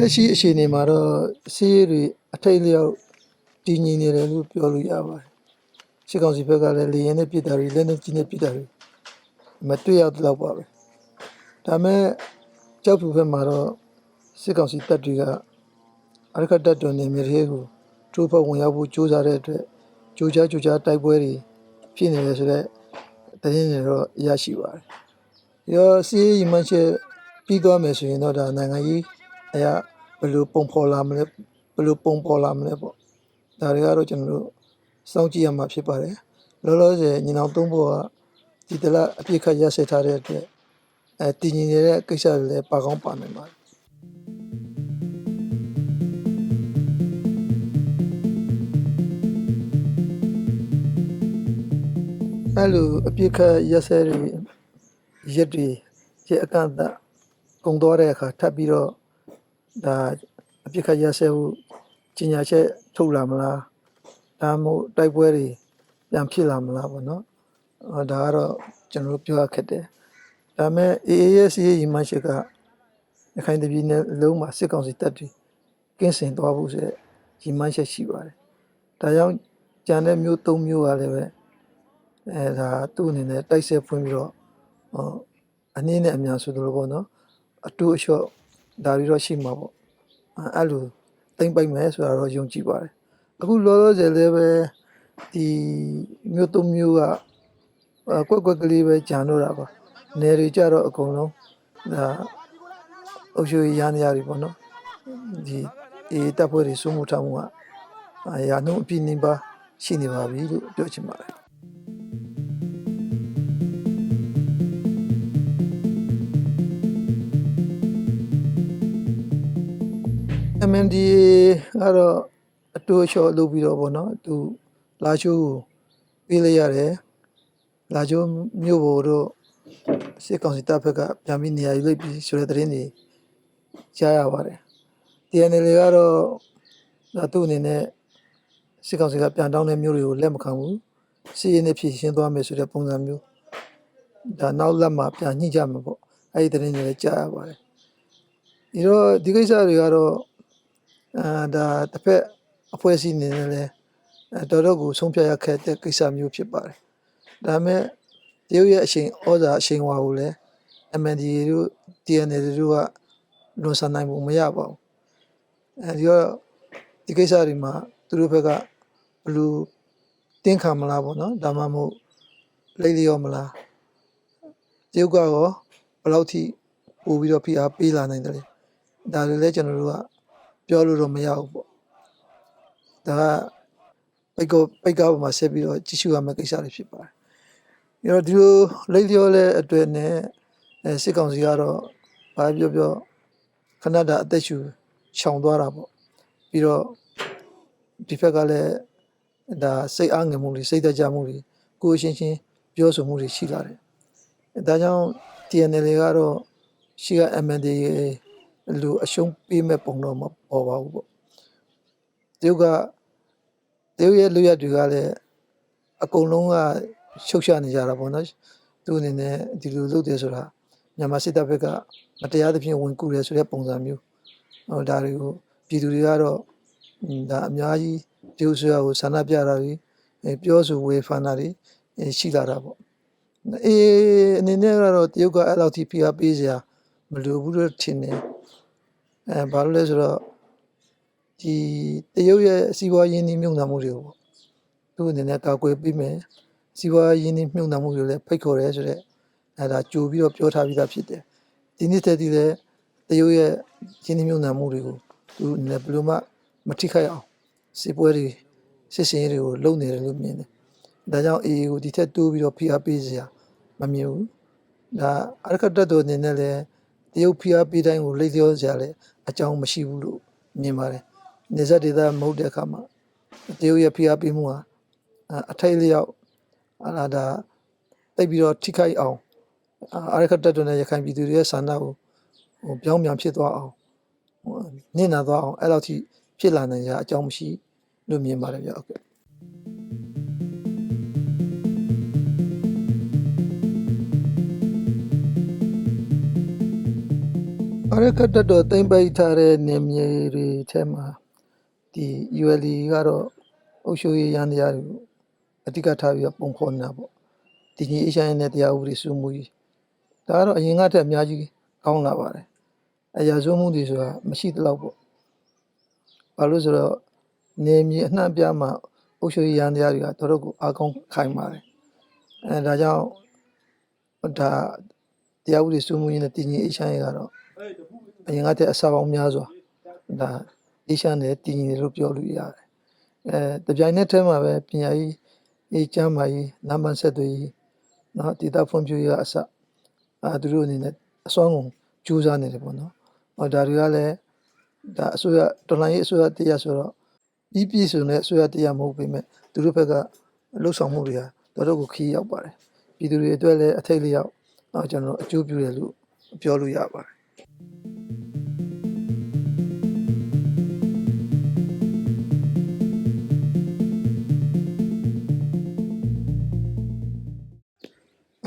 လက်ရှိအခြေအနေမှာတော့စီးရီတွေအထိတ်လျောက်တည်ငြိမ်နေတယ်လို့ပြောလို့ရပါတယ်စစ်ကောင်စီဘက်ကလည်းလေရင်နဲ့ပြည်တာတွေလက်နဲ့ကြီးနဲ့ပြည်တာတွေမတွေ့ရတော့ပါပဲဒါမဲ့ကြောက်ဖြူဘက်မှာတော့စစ်ကောင်စီတပ်တွေကအရခတ်တပ်တော်နေမြေတွေကိုထိုးဖောက်ဝင်ရောက်ဖို့ကြိုးစားတဲ့အတွက်ကြိုးကြားကြိုးကြားတိုက်ပွဲတွေဖြစ်နေတယ်ဆိုတော့သတင်းတွေတော့ရရှိပါတယ်။ရောစီးရီမှန်ချက်ပြီးသွားမယ်ဆိုရင်တော့ဒါနိုင်ငံကြီး အရာဘယ်လိုပုံဖော်လာမလဲဘယ်လိုပုံပေါ်လာမလဲပေါ့ဒါတွေကတော့ကျွန်တော်တို့စောင့်ကြည့်ရမှာဖြစ်ပါတယ်လောလောဆယ်ညီနောင်သုံးဖို့ကဒီတလအပြစ်ခတ်ရဆက်ထားတဲ့အတွက်အဲတည်ငြိမ်နေတဲ့ကိစ္စတွေလည်းပါကောင်းပါနိုင်ပါတယ်အဲလိုအပြစ်ခတ်ရဆက်တွေရက်တွေရဲ့အကန့်အသတ်ကုံသွားတဲ့အခါထပ်ပြီးတော့ ဒါအပြစ်ခတ်ရဆက်ဖို့ကြီးညာချက်ထုတ်လာမလားဒါမှမဟုတ်တိုက်ပွဲတွေပြန်ဖြစ်လာမလားပေါ့နော်အော်ဒါကတော့ကျွန်တော်တို့ပြောရခက်တယ်ဒါပေမဲ့ AAS ရဲ့ညီမရှိကရခိုင်တပြည်နယ်လုံးမှာစစ်ကောင်စီတပ်တွေကင်းစင်သွားဖို့ဆိုတဲ့ညီမရှိရှိပါတယ်ဒါကြောင့်ကြံတဲ့မျိုး၃မျိုးကလည်းပဲအဲဒါသူ့အနေနဲ့တိုက်ဆက်ဖွင့်ပြီးတော့ဟောအနည်းနဲ့အများဆိုလိုပေါ့နော်အတူအလျှော့ ဒါတွေတော့ရှိမှာပေါ့အဲအဲ့လိုတိမ့်ပိုက်မယ်ဆိုတာတော့ယုံကြည်ပါတယ်အခုလောလောဆယ်လည်းပဲဒီမျိုးသုံးမျိုးကအဲကွက်ကွက်ကလေးပဲကြံတော့တာပါနယ်တွေကြတော့အကုန်လုံးဒါအုပ်ချုပ်ရေးရန်ရတွေပေါ့နော်ဒီအေးတပ်ဖွဲ့တွေစိုးမိုးထားမှုကအာရာနှုန်းအပြည့်နှင်းပါရှိနေပါပြီလို့ပြောချင်ပါတယ် MNDA ကတော့အတူအလျှော့လုပ်ပြီးတော့ဗောနော်သူလာချိုးကိုပေးလိုက်ရတယ်လာချိုးမြို့ပေါ်တော့စစ်ကောင်စီတပ်ဖက်ကပြန်ပြီးနေရာယူလိုက်ပြီးဆိုတဲ့သတင်းတွေကြားရပါတယ် TNL ကတော့ဒါသူ့အနေနဲ့စစ်ကောင်စီကပြန်တောင်းတဲ့မျိုးတွေကိုလက်မခံဘူးစီးရင်နဲ့ဖြည့်ရှင်းသွားမယ်ဆိုတဲ့ပုံစံမျိုးဒါနောက်လက်မှာပြန်ညှိကြမှာပေါ့အဲ့ဒီသတင်းတွေလည်းကြားရပါတယ်ဒီတော့ဒီကိစ္စတွေကတော့ အာဒါတစ်ဖက်အဖွဲ့အစည်းအနေနဲ့လည်းအဲတော်တော်ကိုဆုံးဖြတ်ရခဲ့တဲ့ကိစ္စမျိုးဖြစ်ပါတယ်။ဒါပေမဲ့တရုတ်ရဲ့အချိန်ဩဇာအချိန်ဝါကိုလည်း MNDA တို့ TNL တို့ကလွန်ဆန်နိုင်မှုမရပါဘူး။အဲဒီတော့ဒီကိစ္စတွေမှာသူတို့ဘက်ကဘယ်လိုတင်းခံမလားပေါ့နော်။ဒါမှမဟုတ်လိမ့်လျောမလား။တရုတ်ကရောဘယ်လောက်ထိပို့ပြီးတော့ဖိအားပေးလာနိုင်တယ်လဲ။ဒါတွေလည်းကျွန်တော်တို့က ပြောလို့တော့မရဘူးပေါ့ဒါကပိတ်ကောပိတ်ကောပေါ်မှာဆက်ပြီးတော့ကြည့်ရှုရမယ့်ကိစ္စတွေဖြစ်ပါတယ်ပြီးတော့ဒီလိုလိမ့်လျောလဲအတွက်နဲ့အဲစစ်ကောင်စီကတော့ဘာပြောပြောခဏတာအသက်ရှူခြောင်သွားတာပေါ့ပြီးတော့ဒီဘက်ကလည်းဒါစိတ်အားငယ်မှုတွေစိတ်တကြမှုတွေကိုယ်အချင်းချင်းပြောဆိုမှုတွေရှိလာတယ်ဒါကြောင့် TNL ကတော့ရှိက MNDA လူအရှုံးပေးမဲ့ပုံတော့မပေါ်ပါဘူးပေါ့တရုတ်ကတရုတ်ရဲ့လူရတွေကလည်းအကုန်လုံးကရှုပ်ရှာနေကြတာပေါ့နော်သူအနေနဲ့ဒီလိုလုပ်တယ်ဆိုတာမြန်မာစစ်တပ်ဘက်ကမတရားသဖြင့်ဝင်ကူတယ်ဆိုတဲ့ပုံစံမျိုးဟောဒါတွေကိုပြည်သူတွေကတော့ဟွန်းဒါအများကြီးတရုတ်ဆွေကိုဆန္ဒပြတာတွေအဲပြောဆိုဝေဖန်တာတွေအဲရှိလာတာပေါ့အေးအနေနဲ့ကတော့တရုတ်ကအဲ့လောက်ထိဖိအားပေးစရာ မလိုဘူးလို့ထင်တယ်အဲဘာလို့လဲဆိုတော့ဒီတရုတ်ရဲ့စီးပွားရေးနှိမ့်မြုံနှံမှုတွေကိုပေါ့သူ့အနေနဲ့ကာကွယ်ပေးမယ်စီးပွားရေးနှိမ့်မြုံနှံမှုတွေလည်းဖိတ်ခေါ်တယ်ဆိုတော့အဲဒါကြိုပြီးတော့ပြောထားပြီးသားဖြစ်တယ်ဒီနေ့တည်းတည်းလည်းတရုတ်ရဲ့ရင်းနှီးမြုံနှံမှုတွေကိုသူအနေနဲ့ဘယ်လိုမှမထိခိုက်အောင်စီးပွားရေးစစ်စင်ရေးတွေကိုလုပ်နေတယ်လို့မြင်တယ်ဒါကြောင့် AA ကိုဒီထက်တိုးပြီးတော့ဖိအားပေးစရာမမြင်ဘူးဒါအရကတတ်တော်အနေနဲ့လည်း တရုတ်ဖိအားပေးတိုင်းကိုလိမ့်ပြောစရာလည်းအကြောင်းမရှိဘူးလို့မြင်ပါတယ်နေဆက်ဒေသမဟုတ်တဲ့အခါမှာတရုတ်ရဲ့ဖိအားပေးမှုဟာအထိုက်လျောက်အလားဒါတိတ်ပြီးတော့ထိခိုက်အောင်အရကတတ်တော်နဲ့ရခိုင်ပြည်သူတွေရဲ့ဆန္ဒကိုဟိုပြောင်းပြန်ဖြစ်သွားအောင်ဟိုနင့်နာသွားအောင်အဲ့လောက်ထိဖြစ်လာနိုင်ကြအကြောင်းမရှိလို့မြင်ပါတယ်ဗျဟုတ်ကဲ့ ရခတ်တော်တိမ့်ပိတ်ထားတဲ့နေမြေတွေထဲမှာဒီ ULE ကတော့အုပ်ချုပ်ရေးရန်တရားတွေကိုအဓိကထားပြီးတော့ပုံဖော်နေတာပေါ့ဒီကြီးအရှိုင်းနဲ့တရားဥပဒေစိုးမှုကြီးဒါကတော့အရင်ကတည်းကအများကြီးကောင်းလာပါတယ်အရာစိုးမှုတွေဆိုတာမရှိသလောက်ပေါ့ဘာလို့ဆိုတော့နေမြေအနှံ့ပြားမှာအုပ်ချုပ်ရေးရန်တရားတွေကတော်တော်ကိုအားကောင်းခိုင်ပါတယ်အဲဒါကြောင့်ဒါတရားဥပဒေစိုးမှုကြီးနဲ့တည်ငြိမ်အရှိုင်းကတော့ အရင်ကတည်းကအစာပေါင်းများစွာဒါအေရှန်နဲ့တည်ငြိမ်တယ်လို့ပြောလို့ရတယ်အဲတပြိုင်နက်တည်းမှာပဲပညာရေးအေးချမ်းမာရေးလမ်းပန်းဆက်သွယ်ရေးနော်ဒေတာဖွံ့ဖြိုးရေးအစအာသူတို့အနေနဲ့အစွမ်းကုန်ကြိုးစားနေတယ်ပေါ့နော်ဟောဒါတွေကလည်းဒါအစိုးရတော်လိုင်းရေးအစိုးရတရားဆိုတော့ပြီးပြည့်စုံတဲ့အစိုးရတရားမဟုတ်ပေမဲ့သူတို့ဘက်ကလှုပ်ဆောင်မှုတွေဟာတော်တော်ကိုခီးရောက်ပါတယ်ပြည်သူတွေအတွက်လည်းအထိတ်လျောက်တော့ကျွန်တော်တို့အကျိုးပြုတယ်လို့ပြောလို့ရပါတယ်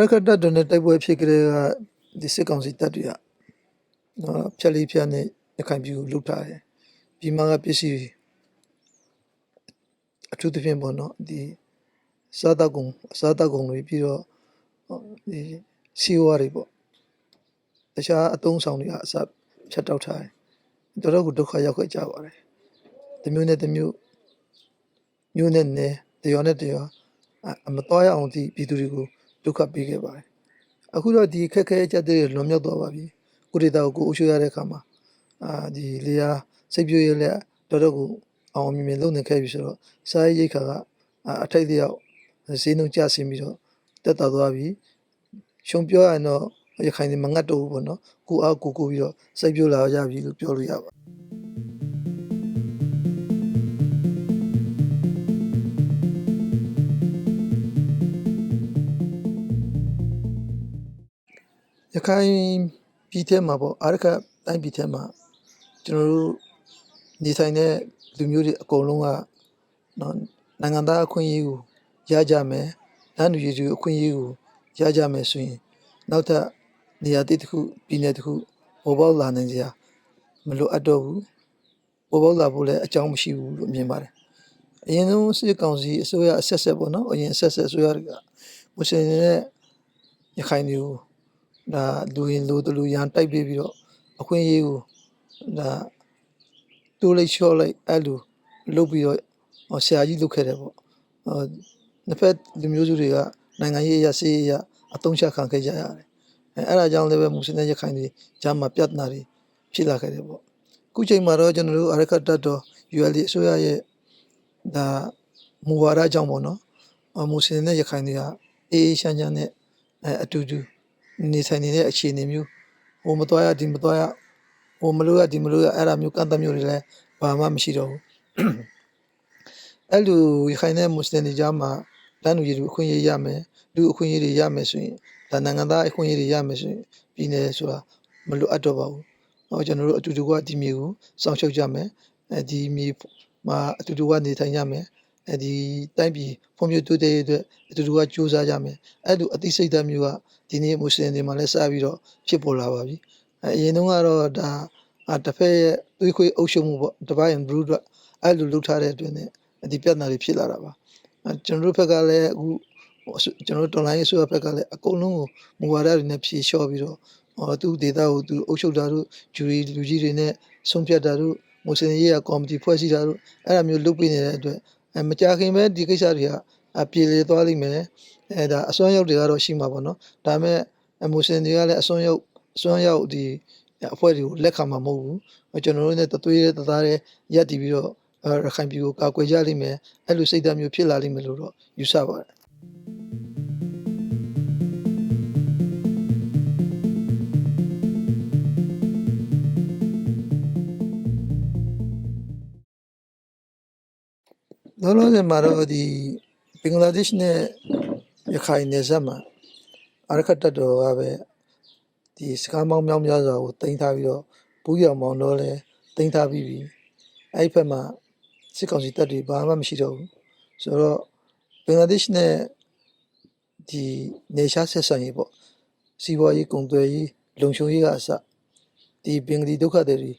ရကတတ်တဲ့တိုက်ပွဲဖြစ်ကြတဲ့ကဒီစစ်ကောင်စီတပ်တွေကနော်ဖြက်လေးဖြက်နဲ့ရခိုင်ပြည်ကိုလုထားတယ်ဒီမှာကပစ္စည်းအထူးသဖြင့်ပေါ့နော်ဒီစားတောက်ကုန်စားတောက်ကုန်တွေပြီးတော့ဟောဒီစီဝါတွေပေါ့တခြားအသုံးဆောင်တွေကအစဖြတ်တောက်ထားတယ်တော်တော်ကိုဒုက္ခရောက်ခဲ့ကြပါတယ်တစ်မျိုးနဲ့တစ်မျိုးမျိုးနဲ့နဲ့တရောနဲ့တရောအအမတော်ရအောင်ဒီပြည်သူတွေကို ဒုက္ခပေးခဲ့ပါတယ်အခုတော့ဒီခက်ခဲကြက်တဲ့လွန်မြောက်သွားပါပြီကိုဒေတာကိုကိုအုပ်ချုပ်ရတဲ့အခါမှာအာဒီလေယာစိတ်ပြည့်ရလက်တော်တော်ကိုအောင်အောင်မြင်မြင်လုပ်နေခဲ့ပြီဆိုတော့စားရေးရိတ်ခါကအအထိုက်တယောက်ဈေးနှုန်းကျဆင်းပြီးတော့တက်တာသွားပြီရှုံပြောရရင်တော့ရခိုင်တွေမငတ်တော့ဘူးပေါ့နော်ကိုအားကိုကိုပြီးတော့စိတ်ပြိုးလာကြပြီလို့ပြောလို့ရပါ ရခိုင်ပြည်ထဲမှာပေါ့အာရခတိုင်းပြည်ထဲမှာကျွန်တော်တို့နေထိုင်တဲ့လူမျိုးတွေအကုန်လုံးကနော်နိုင်ငံသားအခွင့်အရေးကိုရကြမယ်။တန်းတူရည်သူအခွင့်အရေးကိုရကြမယ်ဆိုရင်နောက်ထပ်နေရာတစ်ခုပြည်နယ်တစ်ခုပေါ်ပေါက်လာနိုင်စရာမလိုအပ်တော့ဘူး။ပေါ်ပေါက်လာဖို့လည်းအကြောင်းမရှိဘူးလို့မြင်ပါတယ်။အရင်ဆုံးစစ်ကောင်စီအစိုးရအဆက်ဆက်ပေါ့နော်။အရင်အဆက်ဆက်အစိုးရတွေကမွတ်စလင်တွေနဲ့ရခိုင်တွေကို ဒါလူရင်လူတလူရန်တိုက်ပေးပြီးတော့အခွင့်အရေးကိုဒါတိုးလိုက်လျှော့လိုက်အဲ့လိုလုပ်ပြီးတော့ဟောဆရာကြီးလုပ်ခဲ့တယ်ပေါ့ဟောနှစ်ဖက်လူမျိုးစုတွေကနိုင်ငံရေးအရာစီးရေးအရာအတုံးချခံခဲ့ကြရတယ်အဲအဲ့ဒါကြောင့်လည်းပဲမွ슬င်ရခိုင်တွေဂျာမှာပြဿနာတွေဖြစ်လာခဲ့တယ်ပေါ့အခုချိန်မှာတော့ကျွန်တော်တို့အရခတ်တတ်တော် UL အစိုးရရဲ့ဒါမူဝါဒကြောင့်ပေါ့နော်အမွ슬င်နဲ့ရခိုင်တွေကအေးအေးချမ်းချမ်းနဲ့အဲအတူတူ နေဆိုင်နေတဲ့အခြေအနေမျိုးဟိုမတော်ရဒီမတော်ရဟိုမလို့ရဒီမလို့ရအဲ့ဒါမျိုးကန့်သတ်မျိုးတွေလည်းဘာမှမရှိတော့ဘူးအဲ့လိုရခိုင်တဲ့မွတ်စလင်တွေကြားမှာတန်းလူကြီးလူအခွင့်အရေးရမယ်လူအခွင့်အရေးတွေရမယ်ဆိုရင်ဒါနိုင်ငံသားအခွင့်အရေးတွေရမယ်ဆိုရင်ပြည်နယ်ဆိုတာမလိုအပ်တော့ပါဘူးဟောကျွန်တော်တို့အတူတူကဒီမြေကိုစောင့်ရှောက်ကြမယ်အဲဒီမြေမှာအတူတူကနေထိုင်ကြမယ် အဲဒီတိုင်းပြည်ဖွံ့ဖြိုးတိုးတက်ရေးအတွက်အတူတူကကြိုးစားကြမယ်အဲ့လိုအသိစိတ်ဓာတ်မျိုးကဒီနေ့မွတ်စလင်တွေမှာလည်းစပြီးတော့ဖြစ်ပေါ်လာပါပြီအဲအရင်တုန်းကတော့ဒါအာတစ်ဖက်ရဲ့သွေးခွေးအုပ်ရှုံမှုပေါ့တပိုင်းဘရူးတော့အဲ့လိုလုပ်ထားတဲ့အတွင်းနဲ့ဒီပြဿနာတွေဖြစ်လာတာပါအဲကျွန်တော်တို့ဘက်ကလည်းအခုဟိုအစိုးကျွန်တော်တို့တော်လိုင်းရေးဆိုရဘက်ကလည်းအကုန်လုံးကိုမူဝါဒတွေနဲ့ဖြေလျှော့ပြီးတော့ဟောသူဒေတာကိုသူအုပ်ချုပ်တာတို့ဂျူရီလူကြီးတွေနဲ့ဆုံးဖြတ်တာတို့မွတ်စလင်ရေးကကော်မတီဖွဲ့စည်းတာတို့အဲ့ဒါမျိုးလုပ်ပေးနေတဲ့အတွက် အဲမကြခင်ပဲဒီကိစ္စတွေကအပြေလေသွားလိမ့်မယ်အဲဒါအစွမ်းရောက်တွေကတော့ရှိမှာပေါ့နော်ဒါပေမဲ့အမွတ်စလင်တွေကလည်းအစွမ်းရောက်အစွမ်းရောက်ဒီအဖွဲ့တွေကိုလက်ခံမှာမဟုတ်ဘူးကျွန်တော်တို့နဲ့တသွေးတသားတဲ့ရက်တည်ပြီးတော့အဲရခိုင်ပြည်ကိုကာကွယ်ကြလိမ့်မယ်အဲ့လိုစိတ်ဓာတ်မျိုးဖြစ်လာလိမ့်မယ်လို့တော့ယူဆပါတယ် လောလောဆယ်မှာတော့ဒီဘင်္ဂလားဒေ့ရှ်နဲ့ရခိုင်နယ်စပ်မှာအရခတ်တပ်တော်ကပဲဒီစကားမောင်းမြောင်းများစွာကိုတင်ထားပြီးတော့ပူးရောင်မောင်းတော့လဲတင်ထားပြီးပြီအဲ့ဒီဘက်မှာစစ်ကောင်စီတပ်တွေဘာမှမရှိတော့ဘူးဆိုတော့ဘင်္ဂလားဒေ့ရှ်နဲ့ဒီနေရှားဆက်ဆံရေးပေါ့စီးပွားရေးကုန်သွယ်ရေးလုံခြုံရေးကအစတဒီဘင်္ဂလီဒုက္ခသည်တွေ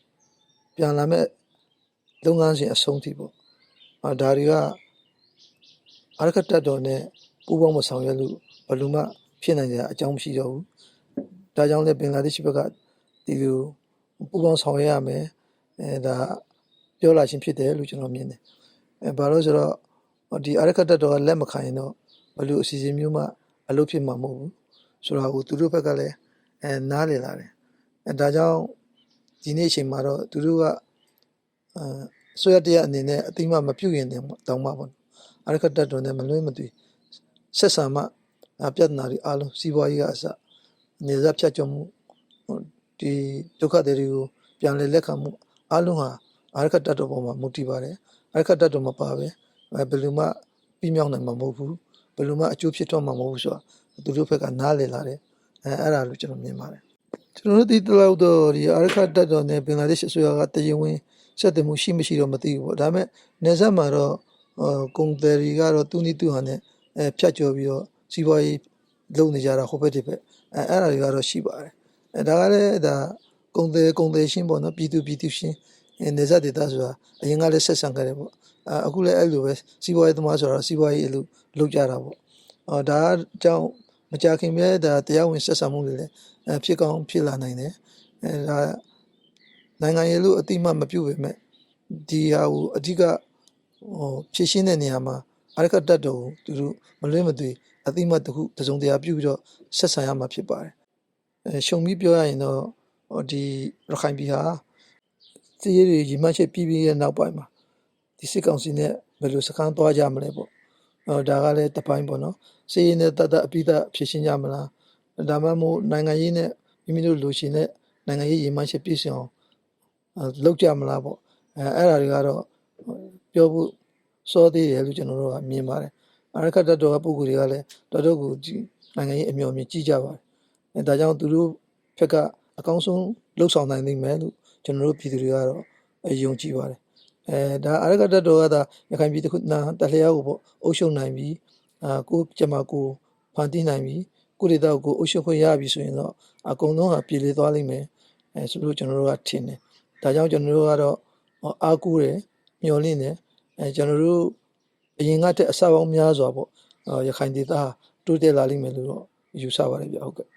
ပြန်လာမဲ့လုပ်ငန်းစဉ်အဆုံးထိပေါ့အာ ဒါတွေကအာရခတ်တပ်တော်နဲ့ပူးပေါင်းမဆောင်ရွက်လို့ဘယ်လိုမှဖြစ်နိုင်ကြအကြောင်းမရှိတော့ဘူးဒါကြောင့်လည်းဘင်္ဂလားဒေ့ရှ်ဘက်ကဒီလိုပူးပေါင်းဆောင်ရွက်ရမယ်အဲဒါပြောလာခြင်းဖြစ်တယ်လို့ကျွန်တော်မြင်တယ်အဲဘာလို့ဆိုတော့ဒီအာရခတ်တပ်တော်ကလက်မခံရင်တော့ဘယ်လိုအစီအစဉ်မျိုးမှအလုပ်ဖြစ်မှာမဟုတ်ဘူးဆိုတာကိုသူတို့ဘက်ကလည်းအဲနားလည်လာတယ်အဲဒါကြောင့်ဒီနေ့အချိန်မှာတော့သူတို့ကအဲ ဆွေရတရားအနေနဲ့အတိမမပြုတ်ရင်တောင်းမှပေါ့အာရခတ်တပ်တော်နဲ့မလွဲမသွေဆက်ဆံမှအပြဿနာတွေအလုံးစီးပွားရေးကအစနေစားဖြတ်ကျော်မှုဒီဒုက္ခတွေတွေကိုပြန်လည်လက်ခံမှုအလုံးဟာအာရခတ်တပ်တော်ပေါ်မှာမူတည်ပါတယ်အာရခတ်တပ်တော်မပါပဲဘယ်လိုမှပြီးမြောက်နိုင်မှာမဟုတ်ဘူးဘယ်လိုမှအကျိုးဖြစ်တော့မှာမဟုတ်ဘူးဆိုတာသူတို့ဘက်ကနားလည်လာတယ်အဲအဲ့ဒါလို့ကျွန်တော်မြင်ပါတယ်ကျွန်တော်တို့ဒီတလောက်တော့ဒီအာရခတ်တပ်တော်နဲ့ဘင်္ဂလားဒေ့ရှ်အစိုးရကတည်ဝင် ဆက်တယ်မှုရှိမရှိတော့မသိဘူးပေါ့ဒါပေမဲ့နေဆက်မှာတော့ကုံတယ်ရီကတော့သူ့နည်းသူ့ဟာနဲ့အဲဖြတ်ကျော်ပြီးတော့စီးပွားရေးလုပ်နေကြတာဟိုဘက်ဒီဘက်အဲအဲ့ဒါတွေကတော့ရှိပါတယ်အဲဒါကလည်းဒါကုံတယ်ကုံတယ်ရှင်းပေါ့နော်ပြည်သူပြည်သူရှင်းနေဆက်ဒေတာဆိုတာအရင်ကလည်းဆက်ဆံခဲ့တယ်ပေါ့အအခုလည်းအဲ့လိုပဲစီးပွားရေးသမားဆိုတော့စီးပွားရေးအလုပ်လုပ်ကြတာပေါ့အော်ဒါအကြောင်းမကြခင်ပဲဒါတရားဝင်ဆက်ဆံမှုတွေလည်းအဲဖြစ်ကောင်းဖြစ်လာနိုင်တယ်အဲဒါ နိုင်ငံရေးလို့အတိအမှမပြုတ်ပေမဲ့ဒီဟာကိုအဓိကဟိုဖြည့်ရှင်းတဲ့နေရာမှာအရကတတ်တော်ကိုသူတို့မလွဲမသွေအတိအမှတစ်ခုတစုံတရာပြုပြီးတော့ဆက်ဆံရမှာဖြစ်ပါတယ်အဲရှုံပြီးပြောရရင်တော့ဟိုဒီရခိုင်ပြည်ဟာစီးရီရီမှတ်ချက်ပြီးပြီးရဲ့နောက်ပိုင်းမှာဒီစစ်ကောင်စီနဲ့ဘယ်လိုစကမ်းသွားကြမလဲပေါ့အော်ဒါကလည်းတစ်ပိုင်းပေါ့နော်စီးရီနဲ့တတ်တတ်အပိသဖြည့်ရှင်းကြမလားဒါမှမဟုတ်နိုင်ငံရေးနဲ့မိမိတို့လူရှင်နဲ့နိုင်ငံရေးရမှတ်ချက်ပြည့်စုံအောင် လောက်ကြမလားပေါ့အဲအဲ့ဒါတွေကတော့ပြောဖို့စောသေးတယ်လို့ကျွန်တော်တို့ကမြင်ပါတယ်အရခတ်တတော်ကပုံကိုယ်တွေကလည်းတော်တော်ကိုဒီနိုင်ငံရေးအမျှော်မြင်ကြည့်ကြပါတယ်အဲဒါကြောင့်သူတို့ဖက်ကအကောင်းဆုံးလှုပ်ဆောင်နိုင်နိုင်မယ်လို့ကျွန်တော်တို့ပြည်သူတွေကတော့ယုံကြည်ပါတယ်အဲဒါအရကတ္တော်ကသာရခိုင်ပြည်တစ်ခုနာတလျာကိုပေါ့အုပ်ချုပ်နိုင်ပြီးအာကိုကျမကိုဖန်တီးနိုင်ပြီးကိုဒေတာကိုအုပ်ချုပ်ခွင့်ရပြီဆိုရင်တော့အကုန်လုံးကပြည်လေသွားလိမ့်မယ်အဲဆိုလို့ကျွန်တော်တို့ကထင်တယ် ဒါကြောင့်ကျွန်တော်တို့ကတော့အားကိုးတယ်မျှော်လင့်တယ်အဲကျွန်တော်တို့အရင်ကတည်းအစပေါင်းများစွာပေါ့ရခိုင်ဒေတာတိုးတက်လာလိမ့်မယ်လို့တော့ယူဆပါတယ်ဗျဟုတ်ကဲ့